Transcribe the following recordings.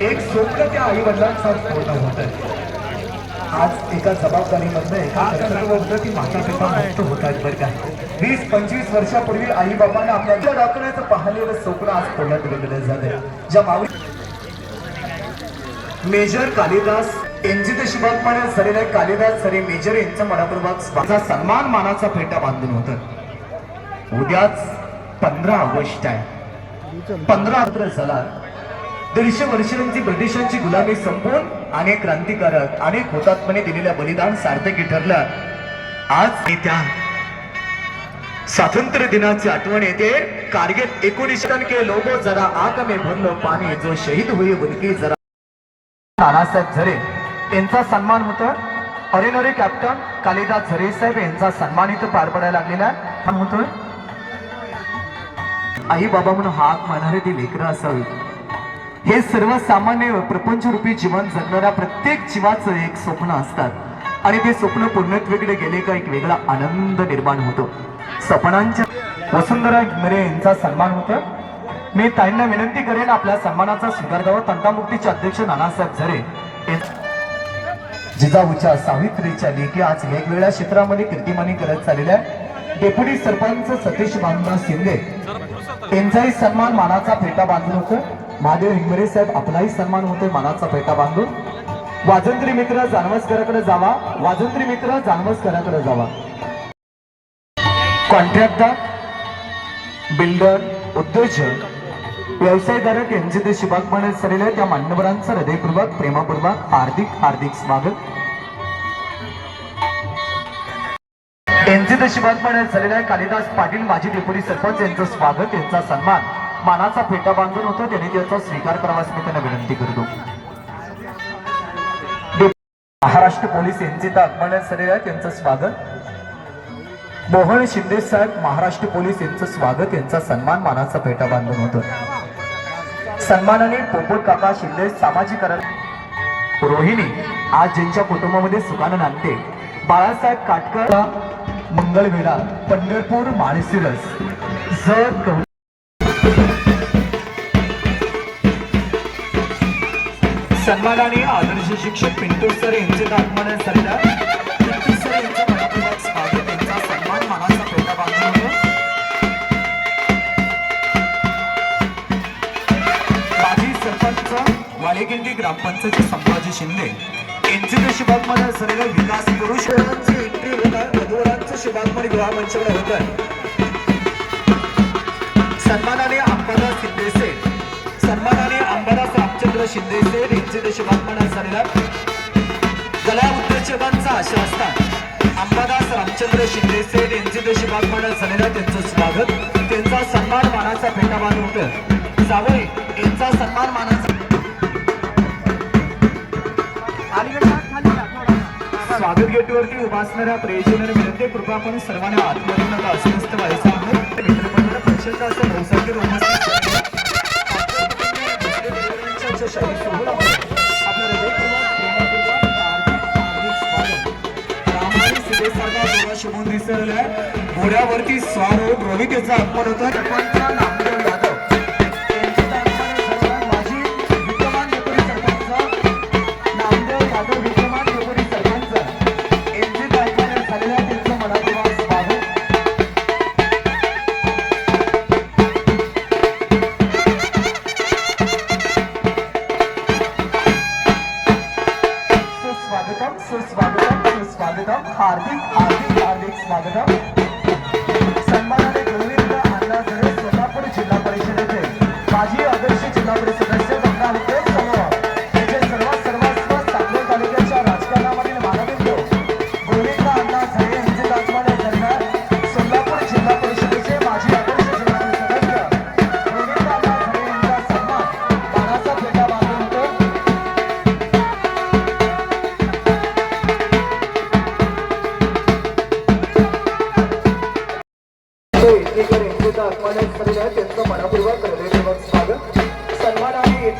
एक आई वडिलांचा आज एका जबाबदारीमधनं एका कर्तव्यातनं माता पिता मुक्त होत आहेत बरं वीस पंचवीस वर्षापूर्वी आई बाबांना आपल्या डॉक्टरांचं पाहिलेलं स्वप्न आज पूर्ण केलेलं झालंय. ज्या मावळी मेजर कालिदास यांची एनजीते शिबात पाण्यात झालेला कालिदास सरे मेजर यांच्या मनाबरोबर सन्मान मानाचा फेटा बांधून होतं. उद्याच पंधरा ऑगस्ट आहे. पंधरा अकरा झाला. दीडशे वर्षांची ब्रिटिशांची गुलामी संपवून अनेक क्रांतिकारक अनेक हुतात्म्याने दिलेल्या बलिदान सार्थकी ठरलं. आज त्या स्वातंत्र्य दिनाची आठवण येते. कारगिल एकोणीस के लोक जरा आग में भरलो पाणी जो शहीद होई बुलकी जरा. नानासाहेब झरे यांचा सन्मान होतो ऑरिनरी कॅप्टन कालिदास झरे साहेब यांचा सन्मान इथं पार पडायला लागलेला होतोय. आई बाबा म्हणून हाक मारणारे ती लेकरं असावी. हे सर्वसामान्य प्रपंचरूपी जीवन जगणाऱ्या प्रत्येक जीवाचं एक स्वप्न असतात. आणि ते स्वप्न पूर्णत्वेकडे गेले का एक वेगळा आनंद निर्माण होतो. स्वप्नांच्या वसुंधरा हिमरे यांचा सन्मान होतो. मी ताईंना विनंती करेन आपल्या सन्मानाचा स्वीकार द्यावा. तंटामुक्तीचे अध्यक्ष नानासाहेब झरे जिजाऊच्या सावित्रीच्या लेखी आज वेगवेगळ्या क्षेत्रामध्ये कीर्तिमानी करत चाललेल्या डेप्युटी सरपंच सतीश बांधा शिंदे यांचाही सन्मान मानाचा फेटा बांधू नको महादेव हिंगरे साहेब आपलाही सन्मान होते मानाचा फेटा बांधून. वाजंत्री मित्र जानवसकराकडे जावा. वाजंत्री मित्र जानवसकराकडे जावा. कॉन्ट्रॅक्टर बिल्डर उद्योजक व्यवसायधारक यांचे ते शुभागमन सरेले त्या मान्यवरांचं हृदयपूर्वक प्रेमपूर्वक हार्दिक हार्दिक स्वागत. त्यांचे यांचे ते शुभागमन आहे कालिदास पाटील माजी डेप्युटी सरपंच यांचं स्वागत यांचा सन्मान. मानाचा फेटा बांधून होतो त्यांनी त्याचा स्वीकार करावास मी त्यांना विनंती करतो. महाराष्ट्र पोलीस यांचे तर आगमनात झालेलं आहे त्यांचं स्वागत. मोहन शिंदे साहेब महाराष्ट्र पोलीस यांचं स्वागत यांचा सन्मान मानाचा फेटा बांधून होतो. सन्मानाने पोपट काका शिंदे सामाजिक रोहिणी आज ज्यांच्या कुटुंबामध्ये सुखानं नांदते. बाळासाहेब काटकर. मंगळवेढा पंढरपूर माळशिरस. जर सन्मानाने आदर्श शिक्षक पिंटू सर यांचे आगमन झालेला पिंटू सर मनापूर्वक स्वागत यांचा सन्मान मानाचा फेटा बांधून होतो. माजी सरपंच वालेकिंडी ग्रामपंचायत संभाजी शिंदे. यांचे ते मला सर्व विकास पुरुष. वधूवरांचं शुभागमन गृहमंचाकडे होतं सन्मानाने अंबादास शिंदे सन्मानाने अंबादास रामचंद्र शिंदेसे यांचे ते शुभागमन झालेला कला उद्योजकांचा आशा असता अंबादास रामचंद्र शिंदेसे यांचे ते झालेला त्यांचं स्वागत. त्यांचा सन्मान मानाचा फेटा बांधून होतं. यांचा सन्मान मानाचा अलीगड स्वागत गेटवरती उभा असणाऱ्या प्रेक्षकांना विनंती कृपा आपण सर्वांना आतमध्ये नका अस्वस्थ व्हायचं आहे मित्रमंडळ प्रचंड असं बहुसंख्य उपस्थित आहे. आहे. घोड्यावरती स्वार होत रोहित याचा अपमान होता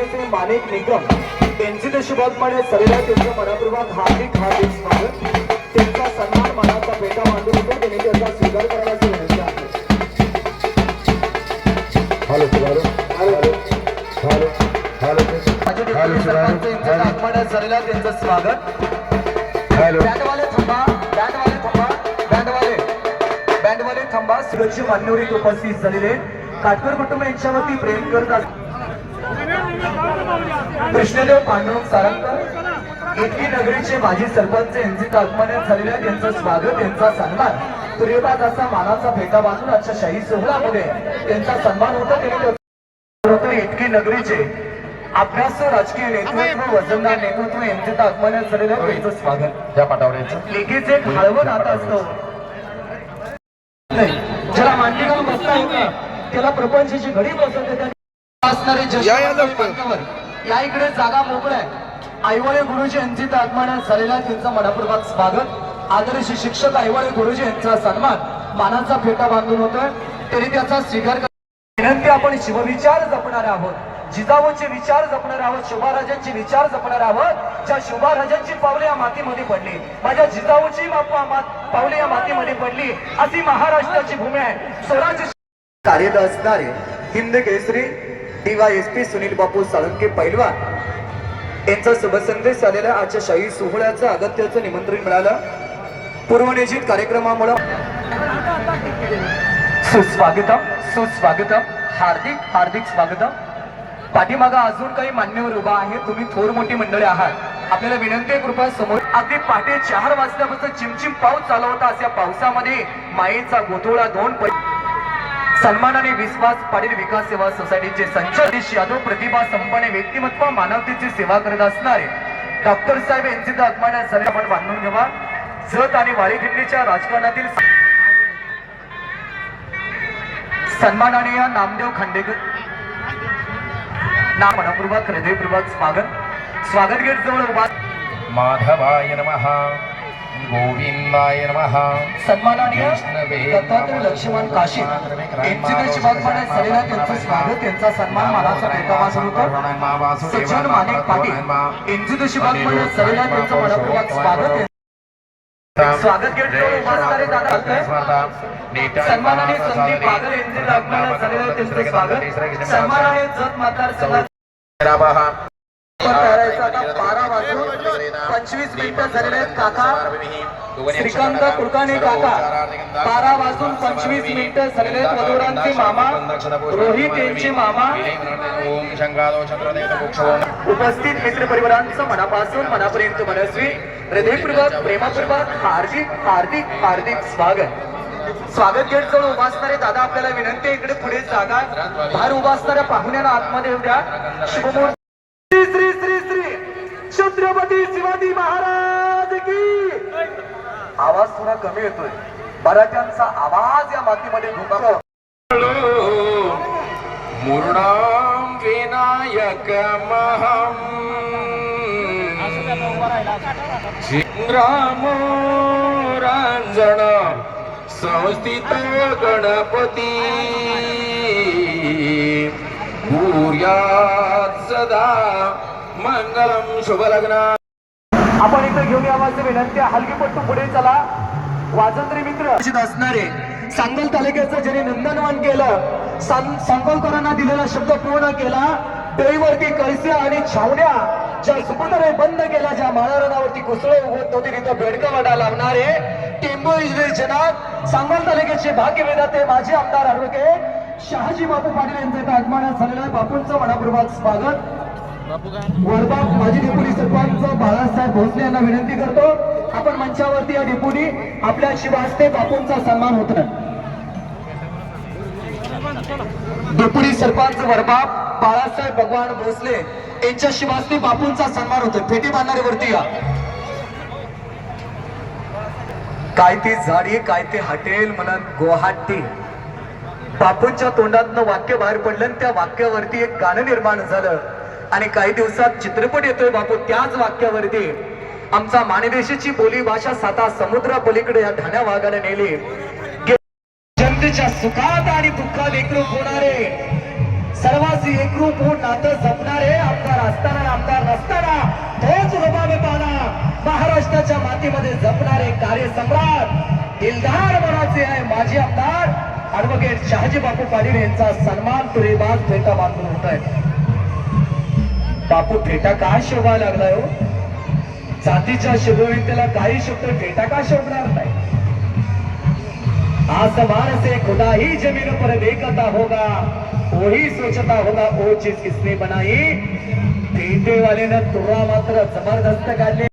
तालुक्याचे माणिक निकम त्यांची तशी बदमाने सरेला त्यांच्या मनापूर्वात हार्दिक हार्दिक स्वागत. त्यांचा सन्मान मनाचा पेटा मांडून होतो त्यांनी त्यांचा स्वीकार करण्याची विनंती आहे. हॅलो त्यांचं स्वागत. सुरक्षित मान्यवरीत उपस्थित झालेले काटकर कुटुंब यांच्यावरती प्रेम करतात कृष्णदेव पांडुरंग सारंगकर इतकी नगरीचे माजी सरपंच यांचे आगमन झालेले आहे त्यांचं स्वागत त्यांचा सन्मान. तुरेबाद असा मानाचा फेटा बांधून आजच्या शाही सोहळ्यामध्ये त्यांचा सन्मान होता त्यांनी होतं इतकी नगरीचे अभ्यास राजकीय नेतृत्व वजनदार नेतृत्व यांचे आगमन झालेलं आहे त्यांचं स्वागत. त्या पाठावर लेकीचे एक हळवं नातं असतं. ज्याला मांडी घालून बसता येत त्याला प्रपंचाची घडी बसवते असणारे या, इकडे जागा मोकळ्या आहे. आईवळे गुरुजी यांची इथं आगमन झालेला त्यांचं मनापूर्वक स्वागत. आदर्श शिक्षक आईवळे गुरुजी यांचा सन्मान मानाचा फेटा बांधून होतोय. तरी त्याचा स्वीकार कर- विनंती आपण शिवविचार जपणार आहोत. जिजाऊचे विचार जपणार आहोत. शिवराजांचे विचार जपणार आहोत. ज्या शिवराजांची पावले या मातीमध्ये पडली माझ्या जिजाऊची पावले या मातीमध्ये पडली अशी महाराष्ट्राची भूमी आहे. स्वराज्य कार्यरत असणारे हिंद केसरी डीवायएसपी सुनील बापू साळुंके पैलवान यांचा शुभसंदेश झालेला आजच्या शाही सोहळ्याचं अगत्याचं निमंत्रण मिळालं. पूर्वनियोजित कार्यक्रमामुळं सुस्वागतम सुस्वागतम हार्दिक हार्दिक स्वागतम. पाठीमागा अजून काही मान्यवर उभा आहे तुम्ही थोर मोठी मंडळी आहात. आपल्याला विनंती आहे कृपया समोर अगदी पहाटे चार वाजल्यापासून चिमचिम पाऊस चालू होता. अशा पावसामध्ये मायेचा गोथोळा दोन सन्मानाने विश्वास पाटील विकास सेवा सोसायटीचे संचालक यादव प्रतिभा संपन्न व्यक्तिमत्व मानवतेची सेवा करत असणारे डॉक्टर साहेब यांचे तर आपण बांधून घ्यावा जत आणि वाळीखिंडीच्या राजकारणातील सन्मानाने या नामदेव खांडेकर. ना मनपूर्वक हृदयपूर्वक स्वागत. स्वागत गेट जवळ उभा माधवाय नमः. गोविंदाय नमः। सन्मानाने दत्तात्रय लक्ष्मण काशी यांची त्याची बागमाने झालेला त्यांचं स्वागत. त्यांचा सन्मान मानाचा भेटावासन होतो सज्जन माणिक पाटील. यांची बागमाने झालेला त्यांचं मनपूर्वक स्वागत स्वागत गेट उभा असणारे दादा सन्मानाने संदीप बागल यांचे आगमन झालेलं त्यांचं स्वागत सन्मानाने जत मतदारसंघात करायचं आता बारा वाजून पंचवीस मिनिटं झालेले आहेत काका श्रीकांत कुलकर्णी काका बारा वाजून पंचवीस मिनिटं झालेले आहेत वधुरांचे मामा रोहित यांचे मामा उपस्थित मित्र परिवारांचं मनापासून मनापर्यंत मनस्वी हृदयपूर्वक प्रेमापूर्वक हार्दिक हार्दिक हार्दिक स्वागत स्वागत गेट जवळ उभा असणारे दादा आपल्याला विनंती इकडे पुढे जागा बाहेर उभा असणाऱ्या पाहुण्यांना आतमध्ये येऊ द्या श्री छत्रपती शिवाजी महाराज की? आवाज थोडा कमी येतोय. मराठ्यांचा आवाज या मातीमध्ये घुमतो मुरुणां विनायक रामो रांजण संस्थित गणपती। भूयात सदा मंगलम शुभलग्ना। आपण इथं घेऊन यावाचे विनंती आहे. हलकीपट्टू पुढे चला. वाजंत्री मित्र. असणारे सांगोल तालुक्याचं ज्यांनी नंदनवन केलं सांग- सांगोलकरांना दिलेला शब्द पूर्ण केला. डोईवरती कळस्या आणि छावण्या ज्या सुपुतरे बंद केल्या ज्या माळारणावरती कुसळ उगवत होती तिथं बेडका वडा लावणारे टेंबू इंजिनियर जनाब सांगोल तालुक्याचे भाग्य वेदाते माजी आमदार ॲडव्होकेट शहाजी बापू पाटील यांचं इथं आगमन झालेलं आहे. बापूंचं मनापूर्वक स्वागत. वरबाग माजी डेप्युटी सरपंच बाळासाहेब भोसले यांना विनंती करतो. आपण मंचावरती या डेप्युटी आपल्या शिवास्ते बापूंचा सन्मान होत डेप्युटी सरपंच वरबाग बाळासाहेब भगवान भोसले यांच्या शिवास्ते बापूंचा सन्मान होतोय. फेटी बांधणारे वरती या. काय ती झाडी काय ते हटेल म्हणत गुवाहाटी. बापूंच्या तोंडातनं वाक्य बाहेर पडलं आणि त्या वाक्यावरती एक गाणं निर्माण झालं. आणि काही दिवसात चित्रपट येतोय बापू त्याच वाक्यावरती. आमचा माणदेशीची बोली भाषा साता समुद्रा पलीकडे या ठाण्या भागाने नेली. जनतेच्या सुखात आणि दुःखात एकरूप होणारे. सर्वांशी एकरूप होऊन नातं जपणारे आमदार असताना आमदार नसताना तोच रुबाबेपणा महाराष्ट्राच्या मातीमध्ये जपणारे कार्यसम्राट दिलदार मनाचे आहे माजी आमदार. ऍडव्होकेट शहाजी बापू पाटील यांचा सन्मान तुरेबाज फेटा बांधून होत आहे. बापू फेटा का शोभा लागलाय हो? जातीच्या शुभविद्येला काही शब्द फेटा का शोभणार नाही? आसमान से खुदा ही जमीन पर देखता होगा वही सोचता होगा वो चीज किसने बनाई? फेटे वाले ने तुरा मात्र जबरदस्त काढले.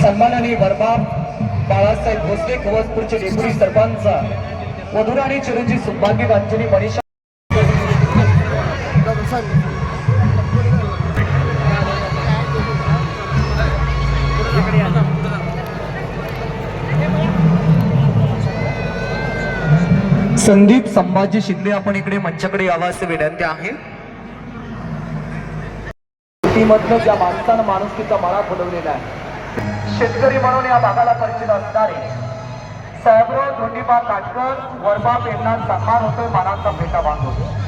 सन्माननीय भरबाप बाळासाहेब भोसले खवसपूरचे डेप्युटी सरपंच मधुर चिरंजी चिरंजीव वांचनी मनीषा संदीप संभाजी शिंदे आपण इकडे मंचाकडे यावा असे विनंती आहे. मधनं ज्या माणसानं माणुसकीचा मळा फुलवलेला आहे. शेतकरी म्हणून या भागाला परिचित असणारे साहेबराव धोंडीबा काटकर वर्मा यांना सन्मान होतोय मानाचा भेटा बांधतो